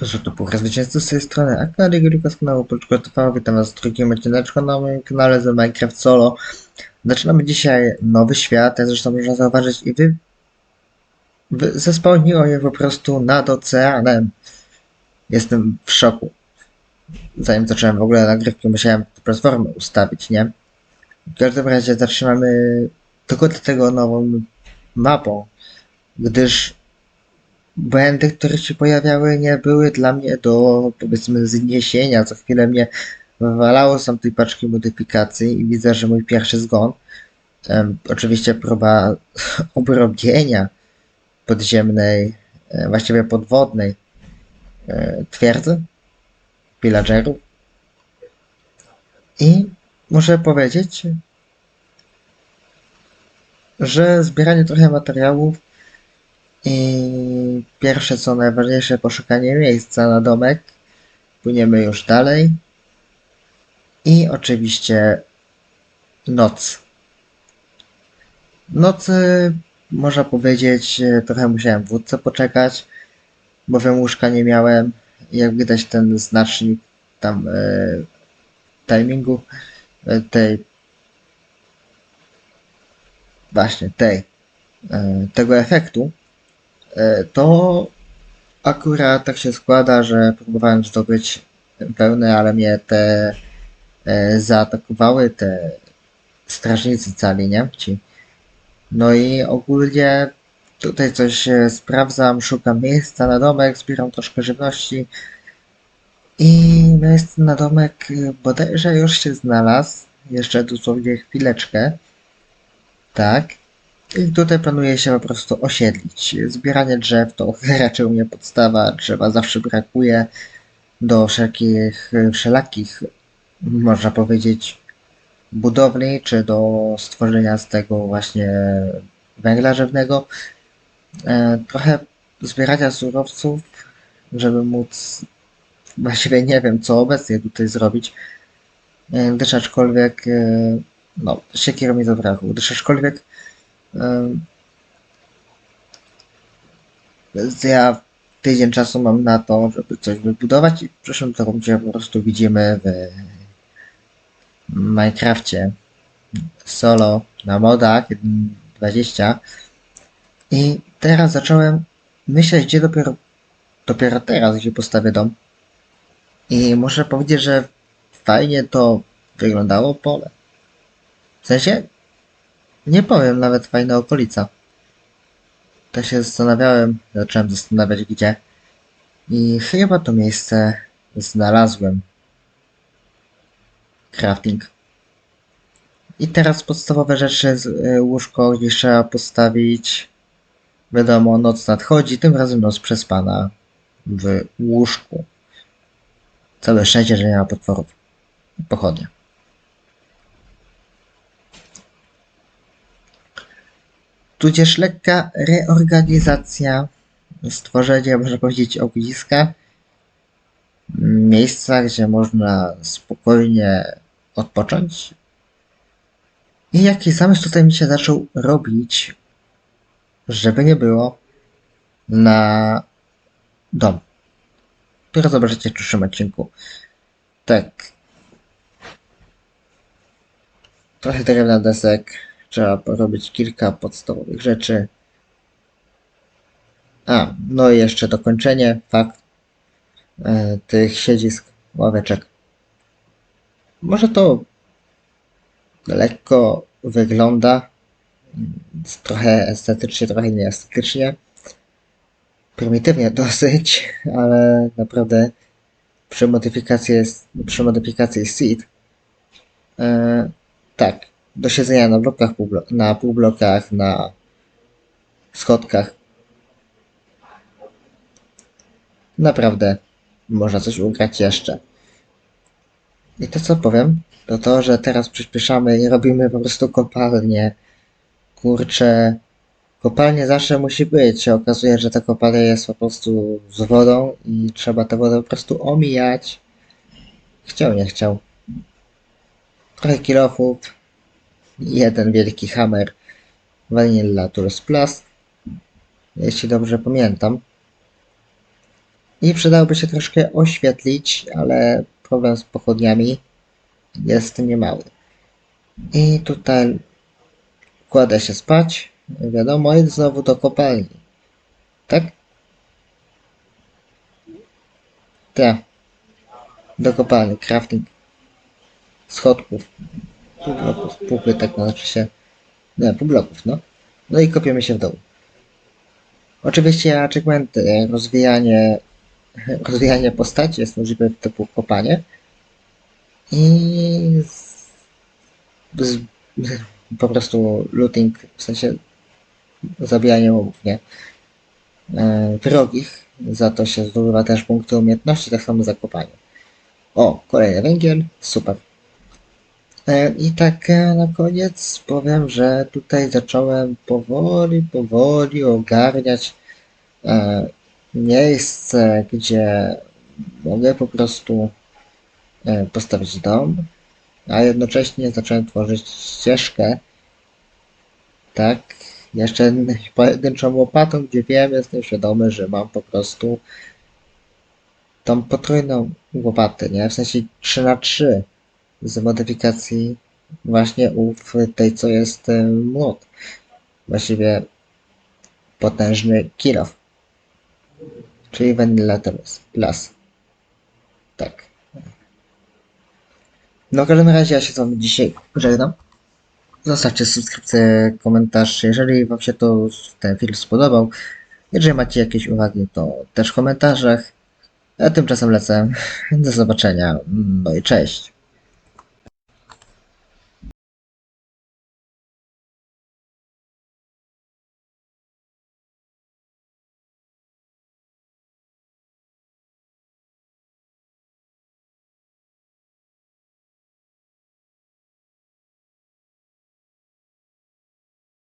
że to pół zwycięzcy z tej strony Arkady Górika z kanału Polczko TV. Witam was w drugim odcineczku na moim kanale z Minecraft Solo. Zaczynamy dzisiaj nowy świat, jak zresztą można zauważyć i wy... wy zespełniło je po prostu nad oceanem. Jestem w szoku. Zanim zacząłem w ogóle nagrywki, musiałem platformę ustawić, nie? W każdym razie zaczynamy tylko dlatego nową mapą, gdyż błędy, które się pojawiały, nie były dla mnie do, powiedzmy, zniesienia. Co chwilę mnie wywalało z tamtej paczki modyfikacji i widzę, że mój pierwszy zgon, em, oczywiście próba obrobienia podziemnej, e, właściwie podwodnej e, twierdzy villagerów. I muszę powiedzieć, że zbieranie trochę materiałów i pierwsze co najważniejsze poszukanie miejsca na domek. Płyniemy już dalej. I oczywiście noc. Nocy można powiedzieć trochę musiałem wódce poczekać, bowiem łóżka nie miałem. Jak widać ten znacznik tam e, timingu e, tej właśnie tej e, tego efektu to akurat tak się składa, że próbowałem zdobyć pełne, ale mnie te e, zaatakowały te strażnicy cali, nie? Ci. No i ogólnie tutaj coś e, sprawdzam, szukam miejsca na domek, zbieram troszkę żywności i miejsce na domek e, bodajże już się znalazł, jeszcze dosłownie chwileczkę. Tak. I tutaj planuje się po prostu osiedlić. Zbieranie drzew to raczej u mnie podstawa. Drzewa zawsze brakuje do wszelkich, wszelakich, można powiedzieć, budowli, czy do stworzenia z tego właśnie węgla żywnego. E, trochę zbierania surowców, żeby móc, właściwie nie wiem, co obecnie tutaj zrobić, e, gdyż aczkolwiek, e, no, siekier mi zabrakło, gdyż aczkolwiek Ja tydzień czasu mam na to, żeby coś wybudować i w przyszłym tygodniu po prostu widzimy w Minecrafcie solo na modach 20 i teraz zacząłem myśleć, gdzie dopiero dopiero teraz, gdzie postawię dom i muszę powiedzieć, że fajnie to wyglądało pole. W sensie nie powiem, nawet fajna okolica. Tak się zastanawiałem, zacząłem zastanawiać gdzie. I chyba to miejsce znalazłem. Crafting. I teraz podstawowe rzeczy, y, łóżko gdzieś trzeba postawić. Wiadomo, noc nadchodzi, tym razem noc przespana w łóżku. Całe szczęście, że nie ma potworów. Pochodnie. Tudzież lekka reorganizacja, stworzenie, można powiedzieć, ogniska, miejsca, gdzie można spokojnie odpocząć. I jaki zamysł tutaj mi się zaczął robić, żeby nie było, na dom. Które zobaczycie w przyszłym odcinku. Tak. Trochę drewna desek, trzeba porobić kilka podstawowych rzeczy. A, no i jeszcze dokończenie, fakt e, tych siedzisk, ławeczek. Może to lekko wygląda, trochę estetycznie, trochę nieestetycznie. Prymitywnie dosyć, ale naprawdę przy modyfikacji przy modyfikacji Seed e, tak, do siedzenia na blokach, na półblokach, na schodkach. Naprawdę można coś ugrać jeszcze. I to co powiem, to to, że teraz przyspieszamy i robimy po prostu kopalnię. Kurczę, kopalnia zawsze musi być. Się okazuje, że ta kopalnia jest po prostu z wodą i trzeba tę wodę po prostu omijać. Chciał, nie chciał. Trochę kilofów, jeden wielki hammer Vanilla Tours Plus, jeśli dobrze pamiętam. I przydałoby się troszkę oświetlić, ale problem z pochodniami jest niemały. I tutaj kładę się spać, wiadomo, i znowu do kopalni. Tak? Tak. Do kopalni, crafting. Schodków. Pół bloków, pół płytek, no znaczy się. Nie, pół bloków, no. No i kopiemy się w dół. Oczywiście achievementy, rozwijanie, rozwijanie postaci jest możliwe typu kopanie. I z, z, po prostu looting, w sensie zabijanie mobów, nie? E, za to się zdobywa też punkty umiejętności, tak samo za kopanie. O, kolejny węgiel, super. E, I tak e, na koniec powiem, że tutaj zacząłem powoli, powoli ogarniać e, miejsce, gdzie mogę po prostu postawić dom, a jednocześnie zacząłem tworzyć ścieżkę, tak, jeszcze pojedynczą łopatą, gdzie wiem, jestem świadomy, że mam po prostu tą potrójną łopatę, nie? W sensie 3 na 3 z modyfikacji właśnie u tej, co jest e, młot. Właściwie potężny kilof. Czyli Vanilla Plus. Tak. No w każdym razie ja się z wami dzisiaj żegnam. Zostawcie subskrypcję, komentarz, jeżeli wam się to ten film spodobał. Jeżeli macie jakieś uwagi, to też w komentarzach. A tymczasem lecę. Do zobaczenia. No i cześć.